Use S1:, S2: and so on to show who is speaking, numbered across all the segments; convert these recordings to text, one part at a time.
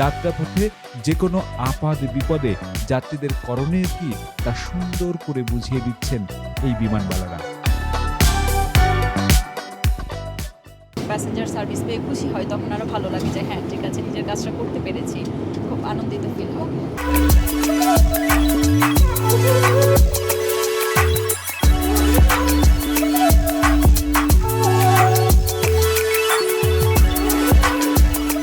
S1: যাত্রাপথে যে কোনো আপাদ বিপদে যাত্রীদের করণীয় কি তা সুন্দর করে বুঝিয়ে দিচ্ছেন এই বিমানবালারা।
S2: প্যাসেঞ্জার সার্ভিস পেয়ে খুশি হয়, তখন আরও ভালো লাগে যে হ্যাঁ ঠিক আছে, নিজের কাজটা করতে পেরেছি, খুব আনন্দিত ফিল হয়।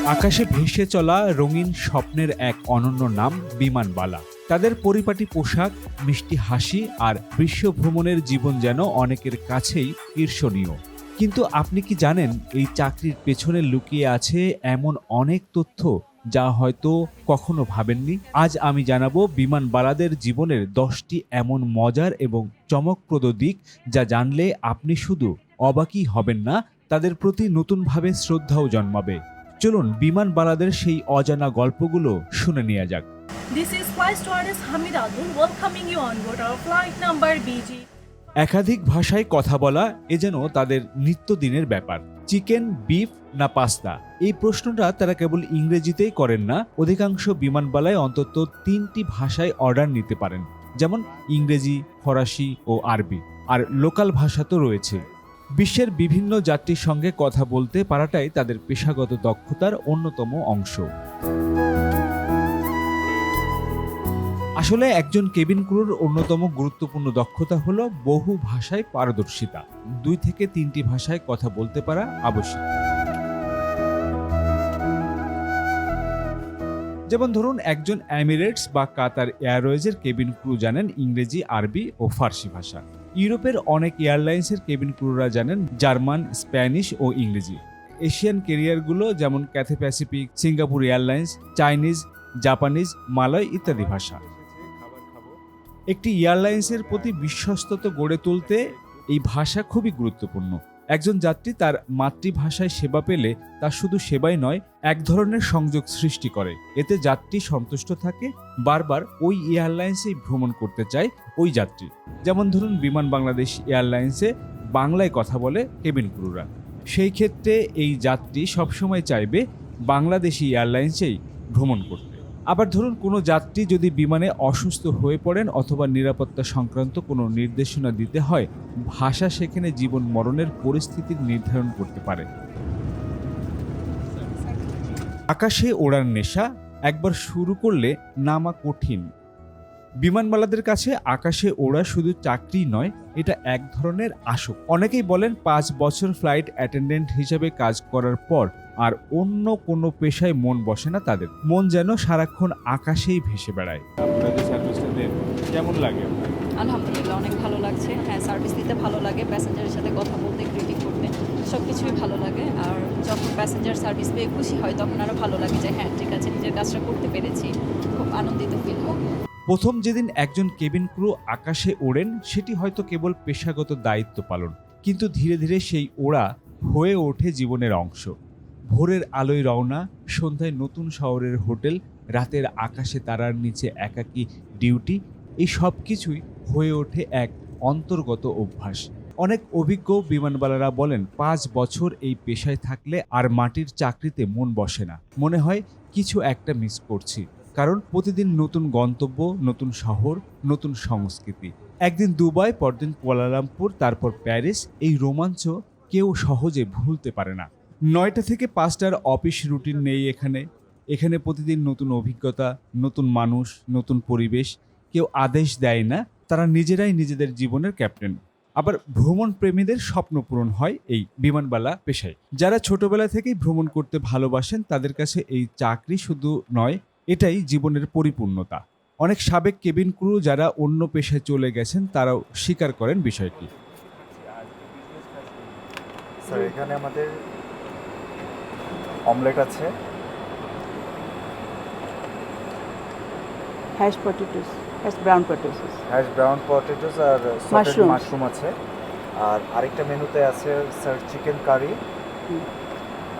S1: আকাশে ভেসে চলা রঙিন স্বপ্নের এক অনন্য নাম বিমানবালা। তাদের পরিপাটি পোশাক, মিষ্টি হাসি আর বিশ্ব ভ্রমণের জীবন যেন অনেকের কাছেই ঈর্ষণীয়। কিন্তু আপনি কি জানেন এই চাকরির পেছনে লুকিয়ে আছে এমন অনেক তথ্য যা হয়তো কখনো ভাবেননি? আজ আমি জানাব বিমানবালাদের জীবনের দশটি এমন মজার এবং চমকপ্রদ দিক যা জানলে আপনি শুধু অবাকই হবেন না, তাদের প্রতি নতুনভাবে শ্রদ্ধাও জন্মাবে। চলুন বিমানবালাদের সেই অজানা গল্পগুলো শুনে নেওয়া যাক।
S3: This is Flight Stewardess Adul welcoming you on board our flight number BG.
S1: একাধিক ভাষায় কথা বলা এ যেন তাদের নিত্যদিনের ব্যাপার। চিকেন বিফ না পাস্তা? এই প্রশ্নটা তারা কেবল ইংরেজিতেই করেন না অধিকাংশ বিমানবালায় অন্তত তিনটি ভাষায় অর্ডার নিতে পারেন যেমন ইংরেজি ফরাসি ও আরবি। আর লোকাল ভাষা তো রয়েছে। বিশ্বের বিভিন্ন যাত্রীর সঙ্গে কথা বলতে পারাটাই তাদের পেশাগত দক্ষতার অন্যতম অংশ। আসলে একজন কেবিন ক্রুর অন্যতম গুরুত্বপূর্ণ দক্ষতা হল বহু ভাষায় পারদর্শিতা। দুই থেকে তিনটি ভাষায় কথা বলতে পারা আবশ্যক। যেমন ধরুন, একজন অ্যামিরেটস বা কাতার এয়ারওয়েজের কেবিন ক্রু জানেন ইংরেজি, আরবি ও ফার্সি ভাষা। ইউরোপের অনেক এয়ারলাইন্সের কেবিন ক্রুরা জানেন জার্মান, স্প্যানিশ ও ইংরেজি। এশিয়ান কেরিয়ারগুলো যেমন Cathay Pacific, Singapore Airlines, Chinese, Japanese, Malay ইত্যাদি ভাষা। একটি এয়ারলাইন্সের প্রতি বিশ্বস্ততা গড়ে তুলতে এই ভাষা খুবই গুরুত্বপূর্ণ। একজন যাত্রী তার মাতৃভাষায় সেবা পেলে তা শুধু সেবাই নয়, এক ধরনের সংযোগ সৃষ্টি করে। এতে যাত্রী সন্তুষ্ট থাকে, বারবার ওই এয়ারলাইন্সেই ভ্রমণ করতে চায় ওই যাত্রী। যেমন ধরুন, বিমান বাংলাদেশ এয়ারলাইন্সে বাংলায় কথা বলে কেবিন ক্রুরা। সেই ক্ষেত্রে এই যাত্রী সবসময় চাইবে বাংলাদেশি এয়ারলাইন্সেই ভ্রমণ করতে। আবার ধরুন কোনো যাত্রী যদি বিমানে অসুস্থ হয়ে পড়েন অথবা নিরাপত্তা সংক্রান্ত কোনো নির্দেশনা দিতে হয়, ভাষা সেখানে জীবন মরণের পরিস্থিতির নির্ধারণ করতে পারে। আকাশে ওড়ার নেশা একবার শুরু করলে নামা কঠিন। বিমানবালাদের কাছে আকাশে ওড়া শুধু চাকরি নয়, এটা এক ধরনের আসক অনেকেই বলেন পাঁচ বছর ফ্লাইট অ্যাটেন্ডেন্ট হিসেবে কাজ করার পর আর অন্য কোনো পেশায় মন বসে না তাদের। মন যেন সারাক্ষণ আকাশেই ভেসে বেড়ায়। আপনাদের সার্ভিসটা কেমন লাগে
S2: আলহামদুলিল্লাহ অনেক ভালো লাগছে। হ্যাঁ সার্ভিস দিতে ভালো লাগে প্যাসেঞ্জারের সাথে কথা বলতে গ্রিটিং করতে সব কিছুই ভালো লাগে। আর যখন প্যাসেঞ্জার সার্ভিস পেয়ে খুশি হয় তখন আরও ভালো লাগে যে হ্যাঁ ঠিক আছে নিজের কাজটা করতে পেরেছি। খুব আনন্দিত ফিল হয়
S1: প্রথম যেদিন একজন কেবিন ক্রু আকাশে ওড়েন সেটি হয়তো কেবল পেশাগত দায়িত্ব পালন কিন্তু ধীরে ধীরে সেই ওড়া হয়ে ওঠে জীবনের অংশ। ভোরের আলোয় রওনা, সন্ধ্যায় নতুন শহরের হোটেল, রাতের আকাশে তারার নিচে একাকী ডিউটি, এই সব কিছুই হয়ে ওঠে এক অন্তর্গত অভ্যাস। অনেক অভিজ্ঞ বিমানবালারা বলেন, পাঁচ বছর এই পেশায় থাকলে আর মাটির চাকরিতে মন বসে না। মনে হয় কিছু একটা মিস করছি। কারণ প্রতিদিন নতুন গন্তব্য, নতুন শহর, নতুন সংস্কৃতি। একদিন দুবাই, পরদিন কুয়ালালামপুর, তারপর প্যারিস, এই রোমাঞ্চ কেউ সহজে ভুলতে পারে না। নয়টা থেকে পাঁচটার অফিস রুটিন নেই এখানে। এখানে প্রতিদিন নতুন অভিজ্ঞতা, নতুন মানুষ, নতুন পরিবেশ। কেউ আদেশ দেয় না, তারা নিজেরাই নিজেদের জীবনের ক্যাপ্টেন। আবার ভ্রমণ প্রেমীদের স্বপ্ন পূরণ হয় এই বিমানবালা পেশায়। যারা ছোটবেলা থেকেই ভ্রমণ করতে ভালোবাসেন, তাদের কাছে এই চাকরি শুধু নয়, এটাই জীবনের পরিপূর্ণতা। অনেক সাবেক কেবিন ক্রু যারা অন্য পেশায় চলে গেছেন, তারাও স্বীকার করেন বিষয়টি।
S4: স্যার, এখানে আমাদের অমলেট আছে।
S5: Hash potatoes hash brown potatoes.
S4: Hash brown potatoes আর সটেড মাশরুম আছে। আর আরেকটা মেনুতে আছে স্যার চিকেন কারি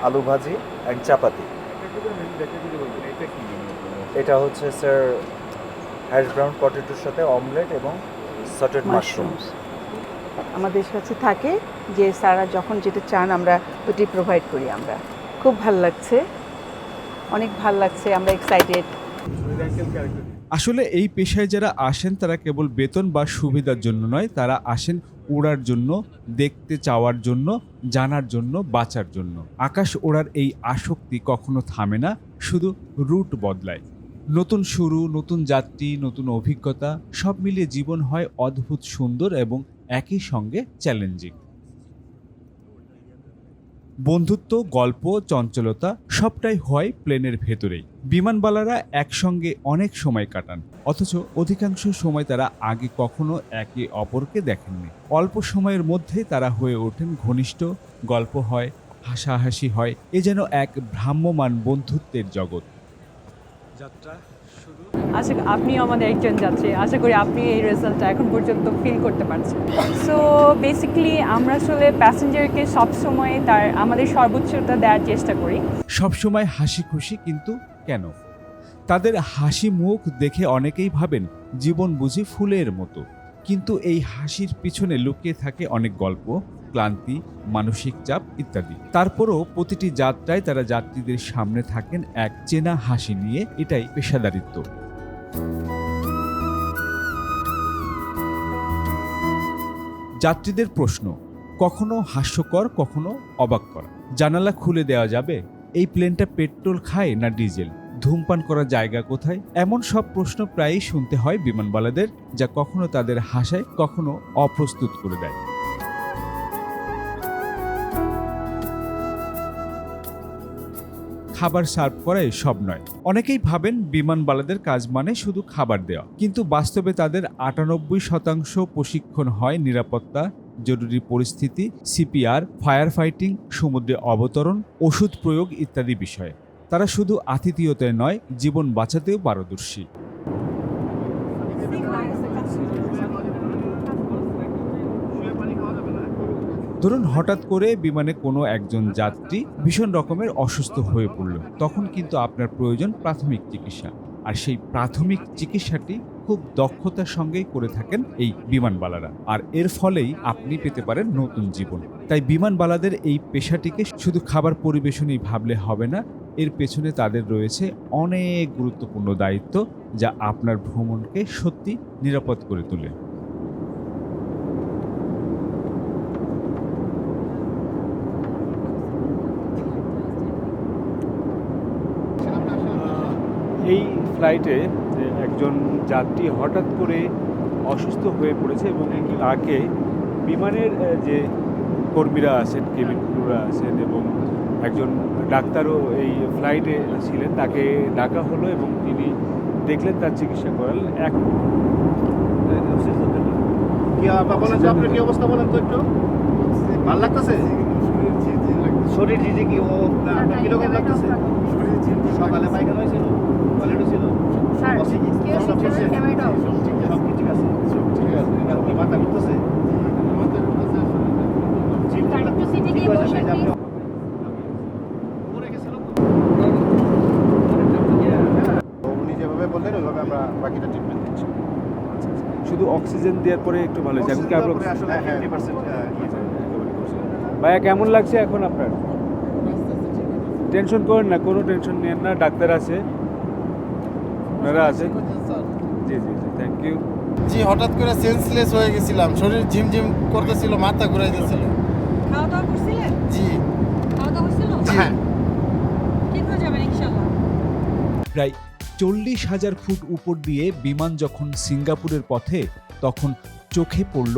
S4: আলু ভাজি অ্যান্ড চাপাতি এটা হচ্ছে স্যার হ্যাশ ব্রাউন পটেটোর সাথে অমলেট এবং সটেড মাশরুম
S5: আমাদের কাছে থাকে যে স্যারা যখন যেটা চান আমরা ওটি প্রোভাইড করি আমরা। খুব ভালো লাগছে। অনেক ভালো লাগছে, আমরা এক্সাইটেড
S1: আসলে এই পেশায় যারা আসেন, তারা কেবল বেতন বা সুবিধার জন্য নয়, তারা আসেন ওড়ার জন্য, দেখতে চাওয়ার জন্য, জানার জন্য, বাঁচার জন্য। আকাশ ওড়ার এই আসক্তি কখনো থামে না, শুধু রুট বদলায়। নতুন শুরু, নতুন যাত্রী, নতুন অভিজ্ঞতা, সব মিলিয়ে জীবন হয় অদ্ভুত সুন্দর এবং একই সঙ্গে চ্যালেঞ্জিং বন্ধুত্ব, গল্প, চঞ্চলতা সবটাই হয় প্লেনের ভেতরেই। বিমানবালারা একসঙ্গে অনেক সময় কাটান, অথচ অধিকাংশ সময় তারা আগে কখনো একে অপরকে দেখেননি। অল্প সময়ের মধ্যে তারা হয়ে ওঠেন ঘনিষ্ঠ, গল্প হয়, হাসাহাসি হয়, এ যেন এক ভ্রাম্যমান বন্ধুত্বের জগৎ। যাত্রা শুরু।
S6: আশা আপনিও আমাদের একজন যাত্রী। আশা করি আপনি এই রেজাল্টটা এখন পর্যন্ত ফিল করতে পারছেন। সো বেসিক্যালি আমরা আসলে প্যাসেঞ্জারকে সবসময় তার, আমাদের সর্বোচ্চটা দেওয়ার চেষ্টা করি।
S1: সবসময় হাসি খুশি কিন্তু কেন? তাদের হাসি মুখ দেখে অনেকেই ভাবেন জীবন বুঝি ফুলের মতো। কিন্তু এই হাসির পিছনে লুকিয়ে থাকে অনেক গল্প, ক্লান্তি, মানসিক চাপ ইত্যাদি। তারপরও প্রতিটি যাত্রায় তারা যাত্রীদের সামনে থাকেন এক চেনা হাসি নিয়ে। এটাই পেশাদারিত্ব। যাত্রীদের প্রশ্ন, কখনো হাস্যকর, কখনো অবাক করা জানালা খুলে দেওয়া যাবে, এই প্লেনটা পেট্রোল খায় না ডিজেল? ধূমপান করার জায়গা কোথায়? এমন সব প্রশ্ন প্রায়ই শুনতে হয় বিমানবালাদের, যা কখনো তাদের হাসায়, কখনো অপ্রস্তুত করে দেয়। খাবার সার্ভ করাই সব নয়। অনেকেই ভাবেন বিমানবালাদের কাজ মানে শুধু খাবার দেওয়া। কিন্তু বাস্তবে তাদের আটানব্বই শতাংশ প্রশিক্ষণ হয় নিরাপত্তা, জরুরি পরিস্থিতি, সিপিআর ফায়ার ফাইটিং সমুদ্রে অবতরণ, ওষুধ প্রয়োগ ইত্যাদি বিষয়ে। তারা শুধু আতিথিয়তায় নয়, জীবন বাঁচাতেও পারদর্শী। ধরুন, হঠাৎ করে বিমানে কোনো একজন যাত্রী ভীষণ রকমের অসুস্থ হয়ে পড়ল। তখন কিন্তু আপনার প্রয়োজন প্রাথমিক চিকিৎসা। আর সেই প্রাথমিক চিকিৎসাটি খুব দক্ষতার সঙ্গেই করে থাকেন এই বিমানবালারা। আর এর ফলেই আপনি পেতে পারেন নতুন জীবন। তাই বিমানবালাদের এই পেশাটিকে শুধু খাবার পরিবেশনই ভাবলে হবে না, এর পেছনে তাদের রয়েছে অনেক গুরুত্বপূর্ণ দায়িত্ব যা আপনার ভ্রমণকে সত্যি নিরাপদ করে তোলে। এই ফ্লাইটে একজন যাত্রী হঠাৎ করে অসুস্থ হয়ে পড়েছে এবং তাকে বিমানের যে কর্মীরা আছেন কেবিন ক্রুরা আছেন এবং একজন ডাক্তারও এই ফ্লাইটে ছিলেন তাকে ডাকা হলো এবং তিনি দেখলেন তার চিকিৎসা করালেন এক
S7: কি আপা বলেন তো আপনার কি অবস্থা বলেন তো একটু? ভালো লাগতেছে? শরীর ঝিঝি কি ও আপনার কীরকম লাগতেছে? সকালে পায়খানা হয়েছিল? টয়লেট হয়েছিল সব ঠিক আছে? সব কি ঠিক আছে? কি মাথা আপনি উনি যেভাবে বললেন ওইভাবে আমরা বাকিটা ট্রিটমেন্ট দিচ্ছি।
S1: শুধু অক্সিজেন দেওয়ার পরে একটু ভালো হয়েছে। এখন কি আপনার-
S7: তারপরে আসলে ফিফটি পার্সেন্ট
S1: ভাইয়া কেমন লাগছে এখন আপনার? টেনশন করেন না কোনো টেনশন নেন না ডাক্তার আছে। ওনারা আছেন? জি জি জি থ্যাংক ইউ
S8: জি হঠাৎ করে সেন্সলেস হয়ে গেছিলাম শরীর ঝিমঝিম করতেছিল মাথা ঘুরাই দিয়েছিল।
S9: খাওয়া দাওয়া করছিলেন?
S8: জি।
S9: খাওয়া দাওয়া হয়েছিল
S8: হ্যাঁ।
S9: ঠিক হয়ে যাবেন ইনশাল্লাহ?
S1: প্রায় চল্লিশ হাজার ফুট উপর দিয়ে বিমান যখন সিঙ্গাপুরের পথে তখন চোখে পড়ল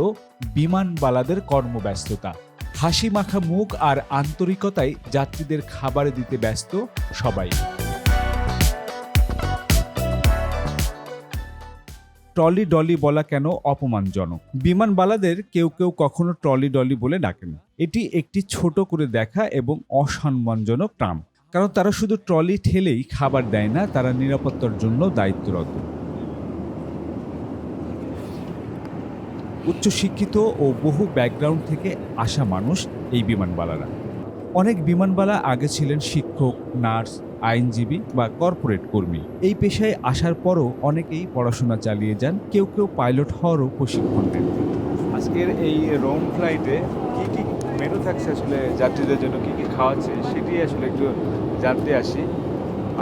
S1: বিমানবালাদের কর্মব্যস্ততা। হাসি মাখা মুখ আর আন্তরিকতায় যাত্রীদের খাবার দিতে ব্যস্ত সবাই। ট্রলি ডলি বলা কেন অপমানজনক? বিমানবালাদের কেউ কেউ কখনো ট্রলি ডলি বলে ডাকেন। এটি একটি ছোট করে দেখা এবং অসম্মানজনক টার্ম। কারণ তারা শুধু ট্রলি ঠেলেই খাবার দেয় না, তারা নিরাপত্তার জন্য দায়িত্বরত। উচ্চশিক্ষিত ও বহু ব্যাকগ্রাউন্ড থেকে আসা মানুষ এই বিমানবালারা। অনেক বিমানবালা আগে ছিলেন শিক্ষক নার্স আইনজীবী বা কর্পোরেট কর্মী। এই পেশায় আসার পরও অনেকেই পড়াশোনা চালিয়ে যান কেউ কেউ পাইলট হওয়ারও প্রশিক্ষণ নেন আজকের এই রোম ফ্লাইটে কি কি মেনু থাকছে আসলে? যাত্রীদের জন্য কি কি খাওয়াচ্ছে? সেটি আসলে একটু জানতে আসি।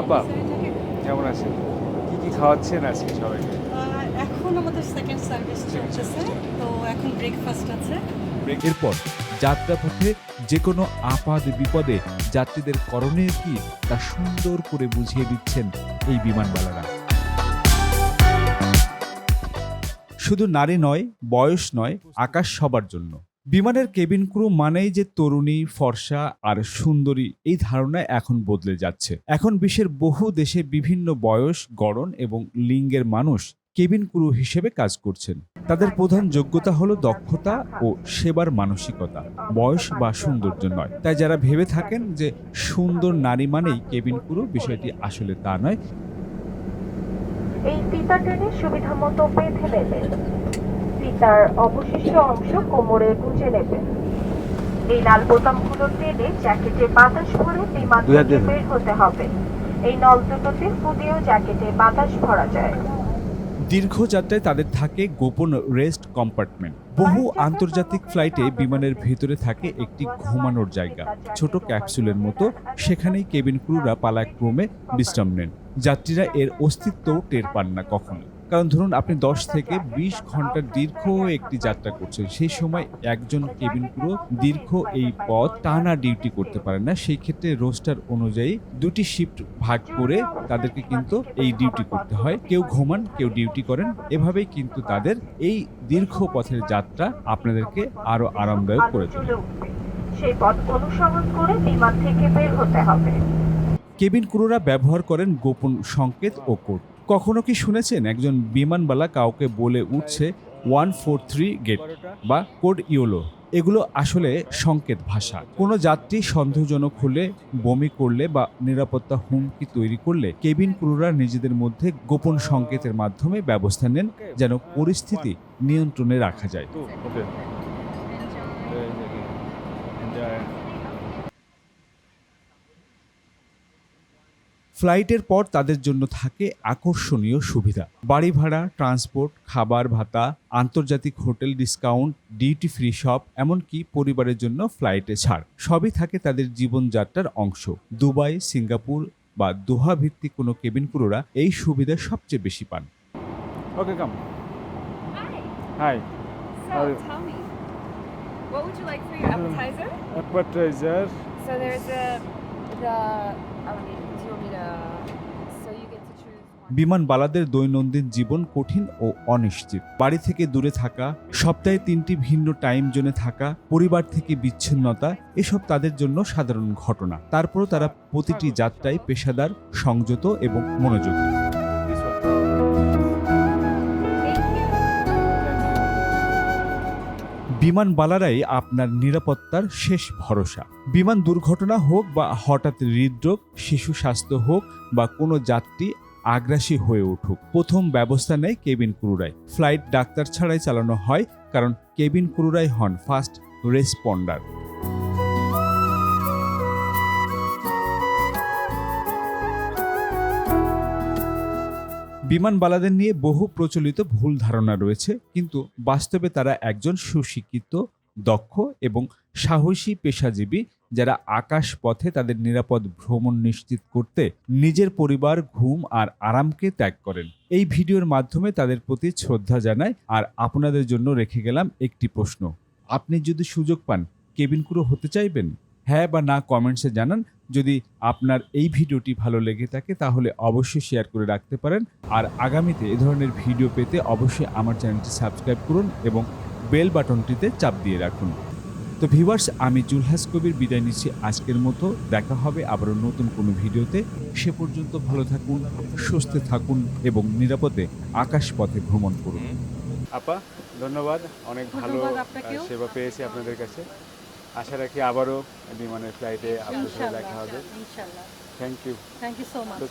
S1: আপা কেমন আছেন? কি কি খাওয়াচ্ছেন আজকে সবাইকে?
S9: এখন আমাদের সেকেন্ড সার্ভিস তো এখন ব্রেকফাস্ট আছে।
S1: যে কোনো আপাদ বিপদে যাত্রীদের করণীয় কি তা সুন্দর করে বুঝিয়ে দিচ্ছেন এই বিমানবালারা। শুধু নারী নয়, বয়স নয়, আকাশ সবার জন্য। বিমানের কেবিন ক্রু মানেই যে তরুণী, ফর্সা আর সুন্দরী, এই ধারণা এখন বদলে যাচ্ছে। এখন বিশ্বের বহু দেশে বিভিন্ন বয়স, গড়ন এবং লিঙ্গের মানুষ কেবিন ক্রু হিসেবে কাজ করছেন। তাদের প্রধান যোগ্যতা হলো দক্ষতা ও সেবার মানসিকতা। বয়স বা সৌন্দর্য নয়। তাই যারা ভেবে থাকেন যে সুন্দর নারী মানেই কেবিন ক্রু বিষয়টি আসলে তা নয়।
S10: এই ফিতা টেনে সুবিধা মতো বেঁধে নেবেন ফিতার অবশিষ্ট অংশ কোমরে গুঁজে নেবেন এই লাল বোতামগুলো টেনে জ্যাকেটে বাতাস ভরে বিমান থেকে বের হতে হবে। এই নল দুটোতে ফু জ্যাকেটে বাতাস ভরা যায়।
S1: দীর্ঘ যাত্রায় তাদের থাকে গোপন রেস্ট কম্পার্টমেন্ট। বহু আন্তর্জাতিক ফ্লাইটে বিমানের ভেতরে থাকে একটি ঘুমানোর জায়গা। ছোট ক্যাপসুলের মতো সেখানেই কেবিন ক্রুরা পালাক্রমে বিশ্রাম নেন। যাত্রীরা এর অস্তিত্ব টের পান না কখনো কারণ ধরুন আপনি দশ থেকে বিশ ঘণ্টার দীর্ঘ একটি যাত্রা করছেন সেই সময় একজন কেবিন ক্রু দীর্ঘ এই পথ টানা ডিউটি করতে পারে না। সেই ক্ষেত্রে রোস্টার অনুযায়ী দুটি শিফট ভাগ করে তাদেরকে কিন্তু এই ডিউটি করতে হয়। কেউ ঘুমান কেউ ডিউটি করেন। এভাবেই কিন্তু তাদের এই দীর্ঘ পথের যাত্রা আপনাদেরকে আরও আরামদায়ক করে তোলে।
S10: সেই পথ অনুসরণ করে বিমান থেকে বের হতে হবে।
S1: কেবিন ক্রুরা ব্যবহার করেন গোপন সংকেত ও কোড কখনো কি শুনেছেন একজন বিমানবালা কাউকে বলে উঠছে ওয়ান ফোর থ্রি গেট বা কোড ইয়োলো? এগুলো আসলে সংকেত ভাষা। কোনো যাত্রী সন্দেহজনক হলে, বমি করলে বা নিরাপত্তা হুমকি তৈরি করলে কেবিন ক্রুরা নিজেদের মধ্যে গোপন সংকেতের মাধ্যমে ব্যবস্থা নেন যেন পরিস্থিতি নিয়ন্ত্রণে রাখা যায়। ফ্লাইটের পর তাদের জন্য থাকে আকর্ষণীয় সুবিধা। বাড়ি ভাড়া ট্রান্সপোর্ট খাবার ভাতা আন্তর্জাতিক hotel discount duty free shop এমনকি পরিবারের জন্য ফ্লাইটে ছাড়। সবই থাকে তাদের জীবনযাত্রার অংশ। দুবাই সিঙ্গাপুর বা দোহা ভিত্তিক কোনো কেবিন ক্রুরা এই সুবিধা সবচেয়ে বেশি পান। Okay come hi
S6: So what would you like for your appetizer?
S1: Appetizer
S6: So there's a the.
S1: বিমানবালাদের দৈনন্দিন জীবন কঠিন ও অনিশ্চিত। বাড়ি থেকে দূরে থাকা, সপ্তাহে তিনটি ভিন্ন টাইম জোনে থাকা, পরিবার থেকে বিচ্ছিন্নতা, এসব তাদের জন্য সাধারণ ঘটনা। তারপরও তারা প্রতিটি যাত্রায় পেশাদার, সংযত এবং মনোযোগী। বিমানবালারাই আপনার নিরাপত্তার শেষ ভরসা। বিমান দুর্ঘটনা হোক বা হঠাৎ হৃদরোগ, শিশু স্বাস্থ্য হোক বা কোনো যাত্রী আগ্রাসী হয়ে উঠুক। প্রথম ব্যবস্থা নেয় কেবিন ক্রুরাই। ফ্লাইট ডাক্তার ছাড়াই চালানো হয়, কারণ কেবিন ক্রুরাই হন ফার্স্ট রেসপন্ডার। বিমানবালাদের নিয়ে বহু প্রচলিত ভুল ধারণা রয়েছে, কিন্তু বাস্তবে তারা একজন সুশিক্ষিত দক্ষ এবং সাহসী পেশাজীবী যারা আকাশ পথে তাদের নিরাপদ ভ্রমণ নিশ্চিত করতে নিজের পরিবার, ঘুম আর আরামকে ত্যাগ করেন। এই ভিডিওর মাধ্যমে তাদের প্রতি শ্রদ্ধা জানায় আর আপনাদের জন্য রেখে গেলাম একটি প্রশ্ন। আপনি যদি সুযোগ পান, কেবিন ক্রু হতে চাইবেন? হ্যাঁ বা না কমেন্টসে জানান। যদি আপনার এই ভিডিওটি ভালো লেগে থাকে, তাহলে অবশ্যই শেয়ার করে রাখতে পারেন। আর আগামীতে এ ধরনের ভিডিও পেতে অবশ্যই আমার চ্যানেলটি সাবস্ক্রাইব করুন এবং বেল বাটনটিতে চাপ দিয়ে রাখুন। তো ভিউয়ার্স আমি জুলহাস কবির বিদায় নিচ্ছি আজকের মতো। দেখা হবে আবারও নতুন কোনো ভিডিওতে। সে পর্যন্ত ভালো থাকুন সুস্থ থাকুন এবং নিরাপদে আকাশ পথে ভ্রমণ করুন। আপা ধন্যবাদ। অনেক ভালো সেবা পেয়েছি আপনাদের কাছে। আশা রাখি আবারও বিমানের ফ্লাইটে আপনাদের সাথে দেখা হবে। Thank you
S9: thank you so much